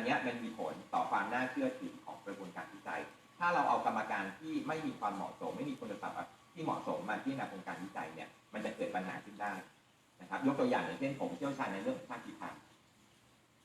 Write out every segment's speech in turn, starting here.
นเนี้ยมันมีผลต่อความน่าเชื่อถือของกระบวนการวิจัย ถ้าเราเอากรรมการที่ไม่มีความเหมาะสม ไม่มีคุณสมบัติที่เหมาะสมมาที่นาโครงการวิจัยเนี่ยมันจะเกิดปัญหาขึ้นได้นะครับยกตัวอย่างอย่างเช่นผมเชี่ยวชาญในเรื่องของชาติพันธุ์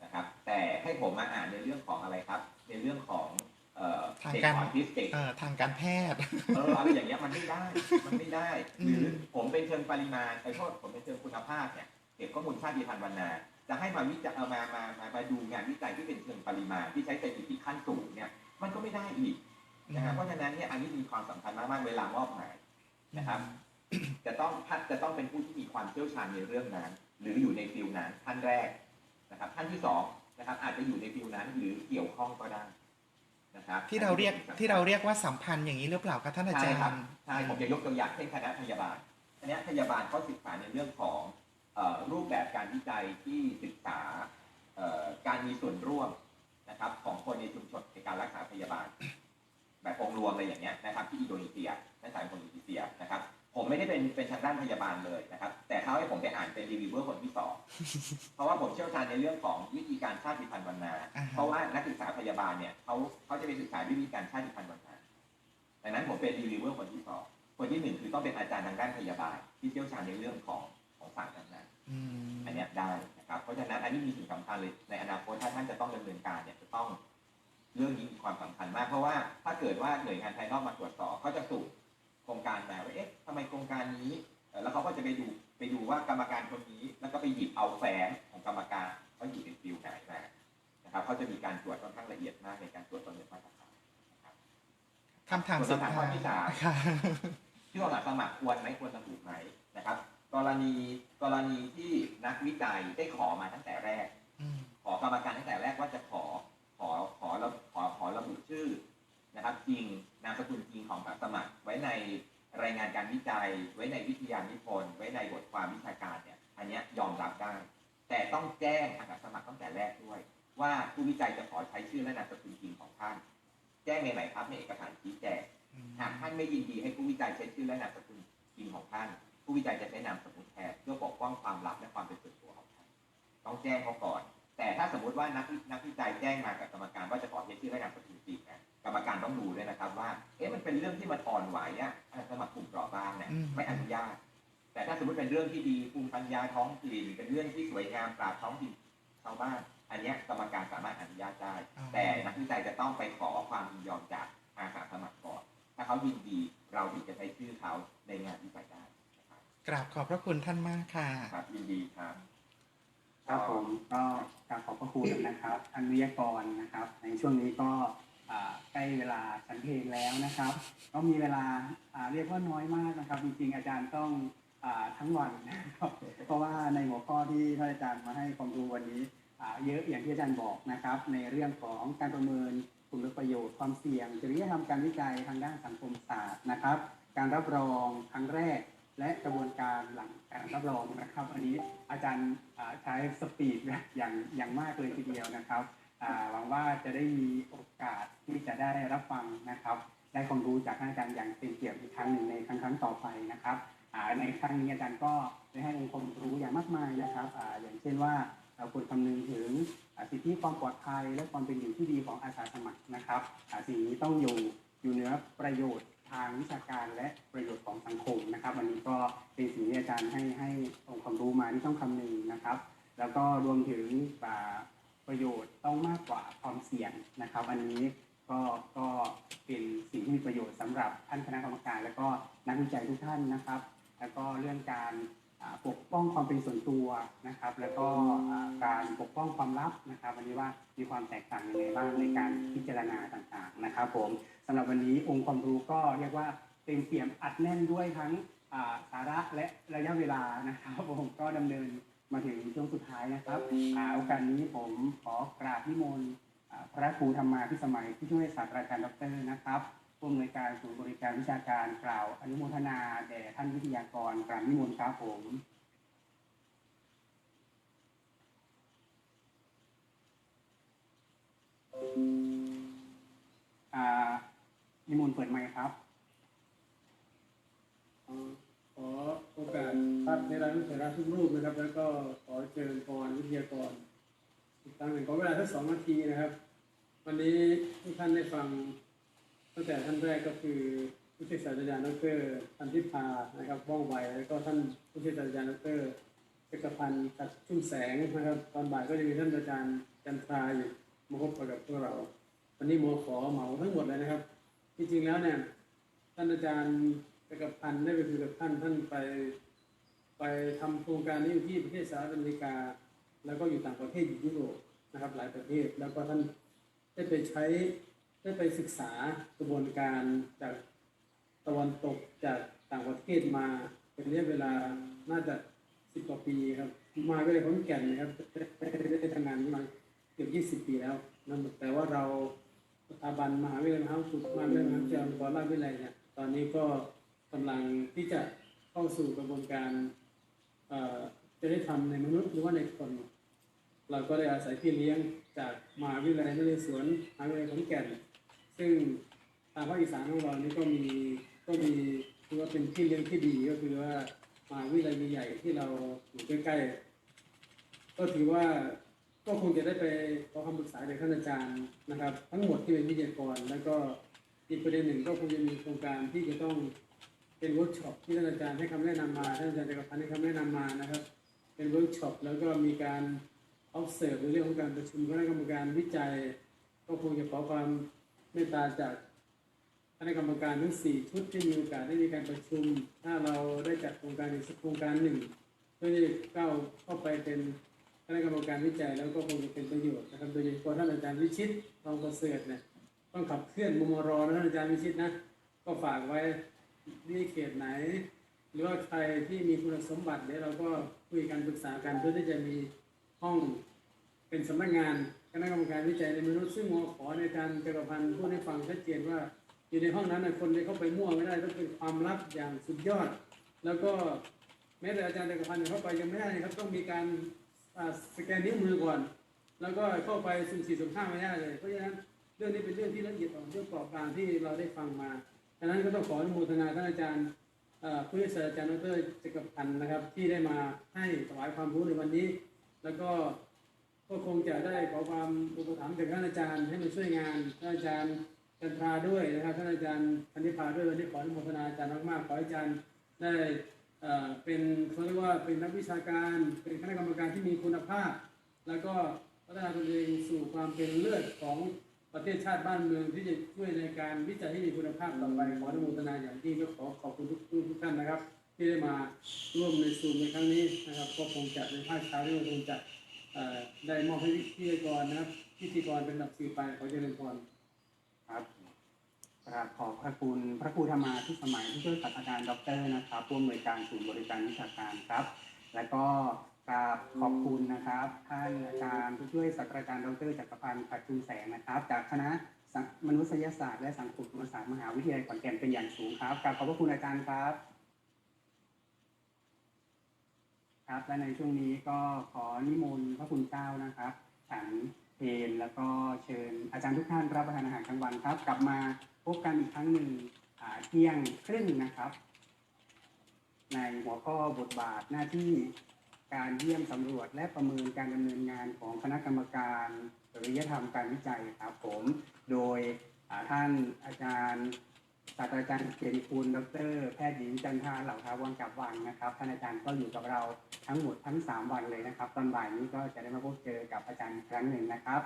นะครับแต่ให้ผมมาอ่านในเรื่องของอะไรครับ ในเรื่องของเอ่อทางเด็กการออทิสติกเอ่อทางการแพทย์เอออะไรอย่างเงี้ยมันไม่ได้มันไม่ได้อืมหรือผมเป็นเชิงปริมาณไอ้โทษผมเป็นเชิงคุณภาพเนี่ยเก็บข้อมูลชาติพันธุ์วรรณา จะให้มาวิจัยเอามามามามาดูงานวิจัยที่เป็นเชิงปริมาณที่ใช้สถิติขั้นสูงเนี่ย มันก็ไม่ได้อีกนะครับเพราะฉะนั้นเนี่ยอันนี้มีความสำคัญมากๆเวลามอบหมายนะครับ จะต้องท่านจะต้องเป็นผู้ที่มีความเชี่ยวชาญในเรื่องนั้น หรืออยู่ในฟิลนั้นท่านแรกนะครับ ท่านที่สองนะครับอาจจะอยู่ในฟิลนั้นหรือเกี่ยวข้องก็ได้นะครับที่เราเรียกที่เราเรียกว่าสัมพันธ์อย่างนี้หรือเปล่าคะท่านอาจาใช่รย์ครับใช่ผมจะยกตัวอย่างเช่นคณะพยาบาลคณะพยาบาลเขาศึกษาในเรื่องของเอ่อ รูปแบบการวิจัยที่ศึกษาเอ่อการมีส่วนร่วมนะครับของคนในชุมชนในการรักษาพยาบาล แบบองค์รวมอะไรอย่างเงี้ยนะครับที่อินโดนีเซียนั่นสายคนอินโดนีเซียนะครับ ผมไม่ได้เป็นเป็นทางด้านพยาบาลเลยนะครับ แต่เขาให้ผมไปอ่านเป็นรีวิวเวอร์คนที่สองเพราะว่าผมเชี่ยวชาญในเรื่องของวิธีการชาติพันธุ์วรรณาอ่าฮะเพราะว่านักศึกษาพยาบาลเนี่ยเขาเขาจะไปศึกษาวิธีการชาติพันธุ์วรรณาดังนั้นผมเป็นรีวิวเวอร์คนที่สองคนที่หนึ่งคือต้องเป็นอาจารย์ทางด้านพยาบาล ที่เชี่ยวชาญในเรื่องของของศาสตร์นั้นๆ อืมอันเนี้ยได้นะครับ เพราะฉะนั้นอันนี้มีสิ่งสำคัญเลยในอนาคตถ้าท่านจะต้องดำเนินการเนี่ยจะต้องเรื่องนี้มีความสำคัญมากเพราะว่าถ้าเกิดว่าหน่วยงานภายนอกมาตรวจสอบเขาจะสุ่มโครงการมาว่าเอ๊ะทำไมโครงการนี้เอ่อแล้วเขาก็จะไปดูไปดูว่ากรรมการคนนี้ แล้วก็ไปหยิบเอาแฟ้มของกรรมการว่าอยู่ในฟิลไหนมานะครับเขาจะมีการตรวจค่อนข้างละเอียดมากในการตรวจประเมินมาตรฐานนะครับคำถามสุดท้ายคำถามข้อที่สามค่ะที่เราหลักสมัครควรไหมควรระบุไหมนะครับ กรณีกรณีที่นักวิจัยได้ขอมาตั้งแต่แรกอืมขอกรรมการตั้งแต่แรกว่าจะขอขอขอระขอขอระบุชื่อนะครับจริงนามสกุลจริงของผู้สมัคร ไว้ในรายงานการวิจัย ไว้ในวิทยานิพนธ์ไว้ในบทความวิชาการเนี่ยอันเนี้ยยอมรับได้ แต่ต้องแจ้งอาสาสมัครตั้งแต่แรกด้วย ว่าผู้วิจัยจะขอใช้ชื่อและนามสกุลจริงของท่าน แจ้งในไหนครับในเอกสารชี้แจงหากท่านไม่ยินดีให้ผู้วิจัยใช้ชื่อและนามสกุลจริงของท่าน ผู้วิจัยจะใช้นามสกุลแทนเพื่อปกป้องความลับและความเป็นส่วนตัวของท่านต้องแจ้งเขาก่อน แต่ถ้าสมมติว่านักวินักวิจัยแจ้งมากับกรรมการว่าจะขอใช้ชื่อและนามสกุลจริงนะกรรมการต้องดูด้วยนะครับว่า เอ๊ะมันเป็นเรื่องที่มันอ่อนไหวอะอาสมัครกลุ่มเปราะบางเนี่ยอืมไม่อนุญาต แต่ถ้าสมมติเป็นเรื่องที่ดีภูมิปัญญาท้องถิ่นเป็นเรื่องที่สวยงามปราบท้องถิ่นชาวบ้านอันเนี้ยกรรมการสามารถอนุ กราบขอบพระคุณท่านมากค่ะ ครับยินดีครับครับผมก็กราบขอบพระคุณนะครับท่านวิทยากรนะครับ ในช่วงนี้ก็อ่าใกล้เวลาฉันเพลงแล้วนะครับ ก็มีเวลาอ่าเรียกว่าน้อยมากนะครับ จริงๆอาจารย์ต้องอ่าทั้งวันนะครับเพราะว่าในหัวข้อที่ท่านอาจารย์มาให้ความรู้วันนี้อ่าเยอะอย่างที่อาจารย์บอกนะครับ ในเรื่องของการประเมินคุณประโยชน์ความเสี่ยงจริยธรรมการวิจัยทางด้านสังคมศาสตร์นะครับ การรับรองครั้งแรก รับรองนะครับ อันนี้อาจารย์ใช้สปีดอย่างอย่างมากเลยทีเดียวนะครับหวังว่าจะได้มีโอกาสที่จะได้รับฟังนะครับ ได้ความรู้จากอาจารย์อย่างเป็นเกียรติอีกครั้งหนึ่งในครั้งครั้งต่อไปนะครับในครั้งนี้อาจารย์ก็ได้ให้องค์ความรู้อย่างมากมายนะครับออย่างเช่นว่าเราควรคำนึงถึงสิทธิความปลอดภัย และความเป็นอยู่ที่ดีของอาสาสมัครนะครับสิ่งนี้ต้องอยู่อยู่เหนือประโยชน์ทางวิชาการและประโยชน์ของสังคม วันนี้ก็เป็นสิ่งที่อาจารย์ให้ให้องค์ความรู้มาที่ต้องคำนึงนะครับ แล้วก็รวมถึงอ่าประโยชน์ต้องมากกว่าความเสี่ยงนะครับ อันนี้ก็ก็เป็นสิ่งที่มีประโยชน์สำหรับท่านคณะกรรมการ และก็นักวิจัยทุกท่านนะครับ แล้วก็เรื่องการปกป้องความเป็นส่วนตัวนะครับ แล้วก็การปกป้องความลับนะครับ วันนี้ว่ามีความแตกต่างยังไงบ้างในการพิจารณาต่างๆนะครับ ผมสำหรับวันนี้องค์ความรู้ก็เรียกว่าเต็มเปี่ยมอัดแน่นด้วยทั้ง สาระและระยะเวลานะครับผมก็ดำเนินมาถึงช่วงสุดท้ายนะครับโอกาสนี้ผมขอกราบนิมนต์พระครูธรรมาพิสมัยผู้ช่วยศาสตราจารย์ดรนะครับผู้อำนวยการศูนย์บริการวิชาการกล่าวอนุโมทนาแด่ท่านวิทยากรกราบนิมนต์ครับผมนิมนต์เปิดไมค์ครับ ข อโอกาสพระเทรานุเถระทุกรูปนะครับ แล้วก็ขอเชิญพรวิทยากรทุกครั้งหนึ่งขอเวลาสักสองนาทีนะครับ วันนี้ทุกท่านได้ฟังตั้งแต่ท่านแรกก็คือผู้ช่วยศาสตราจารย์ดรพันธิพานะครับว่องไวแล้วก็ท่านผู้ช่วยศาสตราจารย์ดรจักรพันธ์ตัดชุ่มแสงนะครับ ตอนบ่ายก็จะมีท่านอาจารย์จันทราอยู่มาพบกับพวกเรา วันนี้โมขอเหมาทั้งหมดเลยนะครับ จริงๆแล้วเนี่ยท่านอาจารย์ จักรพันได้ไปคุยกับท่านท่านไปไปทำโครงการนี้อยู่ที่ประเทศสหรัฐอเมริกา แล้วก็อยู่ต่างประเทศอยู่ยุโรปนะครับ หลายประเทศแล้วก็ท่านได้ไปใช้ได้ไปศึกษากระบวนการจากตะวันตกจากต่างประเทศมาเป็นระยะเวลาน่าจะสิบกว่าปีครับ มาก็เลยขอนแก่นนะครับได้ทำงานนี้มาเกือบยี่สิบปีแล้วนะแต่ว่าเราสถาบันมหาวิทยาลัยมหาวิทยาลัยมหาวิทยาลัยมหาวิทยาลัยราชวิทยาลัยเนี่ยตอนนี้ก็ กำลังที่จะเข้าสู่กระบวนการเอ่อจะได้ทำในมนุษย์หรือว่าในคน เราก็ได้อาศัยพี่เลี้ยงจากมหาวิทยาลัยนเรศวรมหาวิทยาลัยขอนแก่น ซึ่งทางภาคอีสานของเรานี่ก็มีก็มีถือว่าเป็นพี่เลี้ยงที่ดีก็คือว่ามหาวิทยาลัยใหญ่ที่เราอยู่ใกล้ๆก็ถือว่าก็คงจะได้ไปขอคำปรึกษาจากท่านอาจารย์นะครับ ทั้งหมดที่เป็นวิทยากร แล้วก็อีกประเด็นหนึ่งก็คงจะมีโครงการที่จะต้อง เป็นเวิร์กช็อปที่ท่านอาจารย์ให้คำแนะนำมาท่านอาจารย์จักรพันธ์ให้คำแนะนำมานะครับ เป็นเวิร์กช็อปแล้วก็มีการ observe ในเรื่องของการประชุมคณะกรรมการวิจัย ก็คงจะขอความเมตตาจากคณะกรรมการทั้งสี่ชุดที่มีโอกาสได้มีการประชุม ถ้าเราได้จัดโครงการอีกสักโครงการหนึ่งเพื่อที่ก้าวเข้าไปเป็นคณะกรรมการวิจัยแล้วก็คงจะเป็นประโยชน์นะครับโดยเฉพาะท่านอาจารย์วิชิตทองประเสริฐเนี่ยต้องขับเคลื่อนมมรนะท่านอาจารย์วิชิตนะก็ฝากไว้ ที่เขตไหน หรือว่าใครที่มีคุณสมบัติเดี๋ยวเราก็คุยกันปรึกษากันเพื่อที่จะมีห้องเป็นสำนักงานคณะกรรมการวิจัยในมนุษย์ซึ่งมขอในการจักรพันธ์พูดให้ฟังชัดเจนว่าอยู่ในห้องนั้นนะคนเลยเข้าไปมั่วไม่ได้ต้องเป็นความลับอย่างสุดยอด แล้วก็แม้แต่อาจารย์จักรพันธ์เข้าไปยังไม่ได้นะครับต้องมีการสแกนนิ้วมือก่อน แล้วก็เข้าไปสุ่มสี่สุ่มห้าไม่ได้เลย เพราะฉะนั้นเรื่องนี้เป็นเรื่องที่ละเอียดอ่อนเรื่องกรอบการที่เราได้ฟังมา ดังนั้นก็ต้องขออนุโมทนาท่านอาจารย์ผู้ช่วยศาสตราจารย์ดรจักรพันธ์นะครับ ที่ได้มาให้ถวายความรู้ในวันนี้ แล้วก็ก็คงจะได้ขอความอุปถัมภ์จากท่านอาจารย์ให้มาช่วยงานท่านอาจารย์จันทราด้วยนะครับท่านอาจารย์พันธิพาด้วยวันนี้ขออนุโมทนาอาจารย์มากๆขอให้อาจารย์ได้เอ่อเป็นเขาเรียกว่าเป็นนักวิชาการเป็นคณะกรรมการที่มีคุณภาพ แล้วก็พัฒนาตนเองสู่ความเป็นเลือดของ ประเทศชาติบ้านเมืองที่จะช่วยในการวิจัยที่มีคุณภาพต่อไปขออนุโมทนาอย่างยิ่งก็ขอขอบคุณทุกทุกท่านนะครับ ที่ได้มาร่วมในซูมในครั้งนี้นะครับ ก็คงจะในภาคเช้าที่เราคงจะได้มอบให้พิธีกรนะครับพิธีกรเป็นหลักสื่อไปขอเจริญพรครับกราบขอบพระคุณพระครูธรรมาที่สมัยผู้ช่วยศาสตราจารย์ดรนะครับผู้อำนวยการศูนย์บริการวิชาการครับ และก็ กราบขอบคุณนะครับ ท่านอาจารย์ผู้ช่วยศาสตราจารย์ดรจักรพันธ์ปัจจุมแสงนะครับ จากคณะมนุษยศาสตร์และสังคมศาสตร์มหาวิทยาลัยขอนแก่นเป็นอย่างสูงครับกราบขอบพระคุณอาจารย์ครับ ครับ และในช่วงนี้ก็ขอนิมนต์พระคุณเจ้านะครับฉันเพลแล้วก็เชิญอาจารย์ทุกท่านรับประทานอาหารกลางวันครับ กลับมาพบกันอีกครั้งหนึ่งเที่ยงครึ่งนะครับ ในหัวข้อบทบาทหน้าที่ การเยี่ยมสำรวจและประเมินการดำเนินงานของคณะกรรมการจริยธรรมการวิจัยครับผม โดยท่านอาจารย์ศาสตราจารย์เกียรติคุณดร แพทย์หญิงจันทาเหล่าทาวังกับวังนะครับ ท่านอาจารย์ก็อยู่กับเราทั้งหมดทั้ง 3 วันเลยนะครับ ตอนบ่ายนี้ก็จะได้มาพบเจอกับอาจารย์ครั้งหนึ่งนะครับ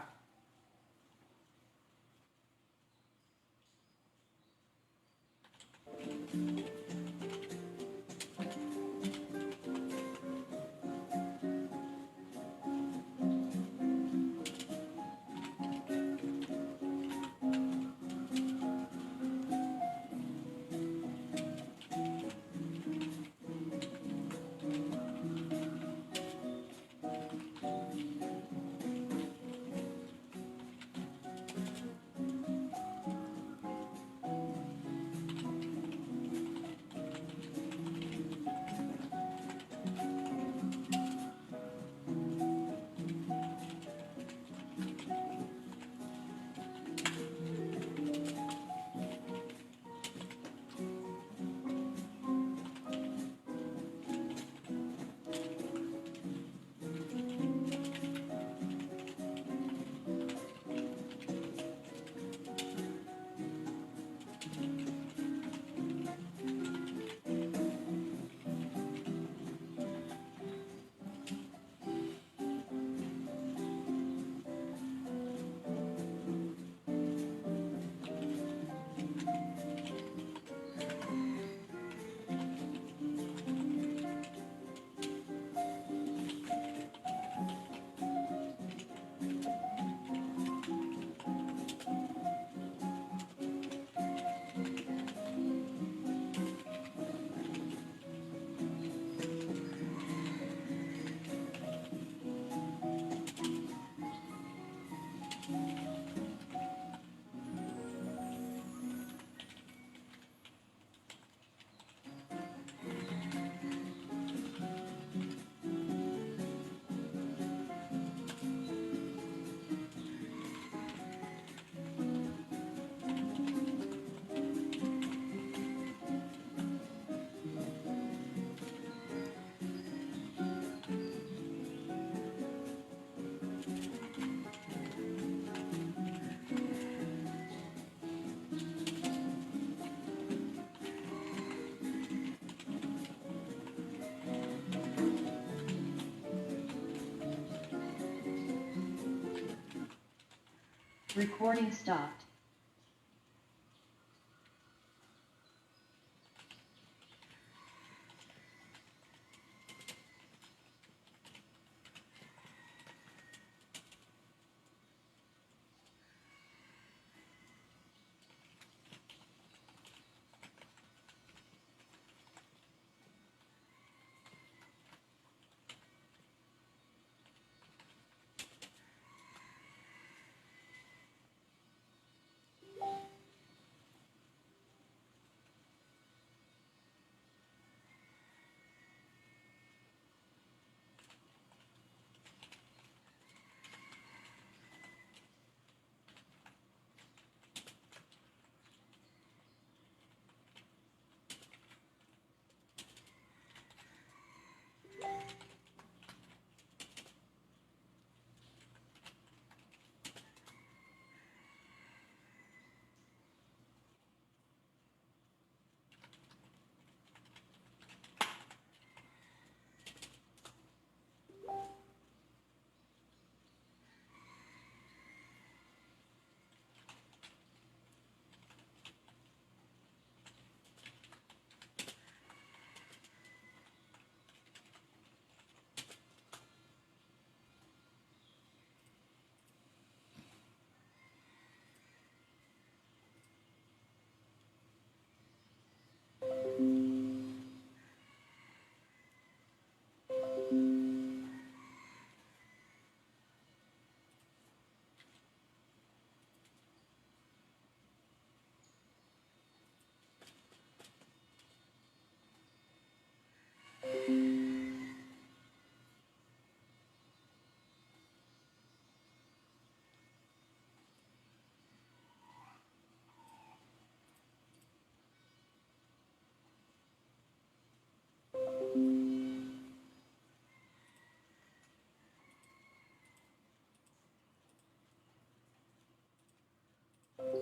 Thank. Recording stopped.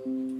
Thank you.